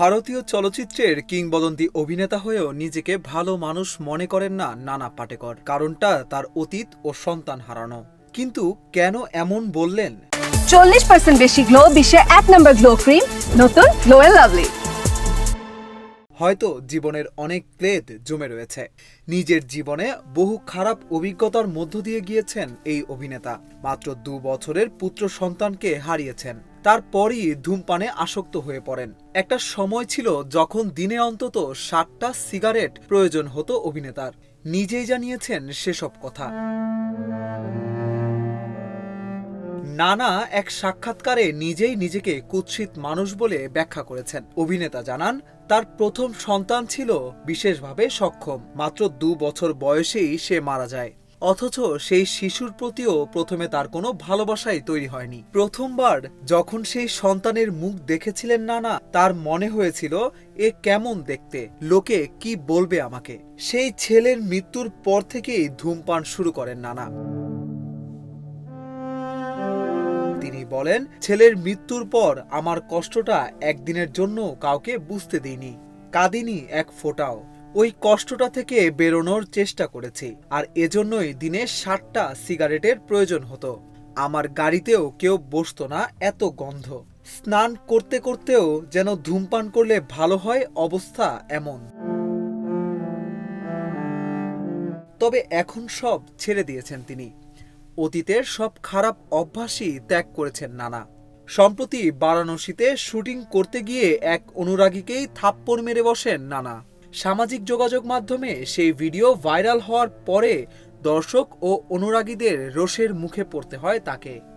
ভারতীয় চলচ্চিত্রের কিংবদন্তি অভিনেতা হয়েও নিজেকে ভালো মানুষ মনে করেন না নানা পাটেকর। কারণটা তার অতীত ও সন্তান হারানো। কিন্তু কেন এমন বললেন? চল্লিশ পার্সেন্ট বেশি গ্লো বিশ্বের এক নম্বর গ্লো ক্রিম নতুন গ্লো লাভলি হয়তো জীবনের অনেক ক্লেদ জমে রয়েছে। নিজের জীবনে বহু খারাপ অভিজ্ঞতার মধ্য দিয়ে গিয়েছেন এই অভিনেতা। মাত্র দু বছরের পুত্র সন্তানকে হারিয়েছেন। তারপরই ধূমপানে আসক্ত হয়ে পড়েন। একটা সময় ছিল যখন দিনে অন্তত ষাটটা সিগারেট প্রয়োজন হতো অভিনেতার। নিজেই জানিয়েছেন সেসব কথা। নানা এক সাক্ষাৎকারে নিজেই নিজেকে কুৎসিত মানুষ বলে ব্যাখ্যা করেছেন। অভিনেতা জানান, তার প্রথম সন্তান ছিল বিশেষভাবে সক্ষম। মাত্র দু বছর বয়সেই সে মারা যায়। অথচ সেই শিশুর প্রতিও প্রথমে তার কোনো ভালোবাসাই তৈরি হয়নি। প্রথমবার যখন সেই সন্তানের মুখ দেখেছিলেন নানা, তার মনে হয়েছিল, এ কেমন দেখতে? লোকে কি বলবে আমাকে? সেই ছেলের মৃত্যুর পর থেকেই ধূমপান শুরু করেন নানা। তিনি বলেন, ছেলের মৃত্যুর পর আমার কষ্টটা একদিনের জন্য কাউকে বুঝতে দিইনি। কাঁদিনি এক ফোঁটাও। ওই কষ্টটা থেকে বেরোনোর চেষ্টা করেছি, আর এজন্যই দিনে ষাটটা সিগারেটের প্রয়োজন হতো। আমার গাড়িতেও কেউ বসতো না এত গন্ধ। স্নান করতে করতেও যেন ধূমপান করলে ভালো হয় অবস্থা এমন। তবে এখন সব ছেড়ে দিয়েছেন তিনি। অতীতের সব খারাপ অভ্যাসই ত্যাগ করেছেন নানা। সম্প্রতি বারাণসীতে শুটিং করতে গিয়ে এক অনুরাগীকেই থাপ্পড় মেরে বসেন নানা। সামাজিক যোগাযোগ মাধ্যমে সেই ভিডিও ভাইরাল হওয়ার পরে দর্শক ও অনুরাগীদের রোষের মুখে পড়তে হয় তাকে।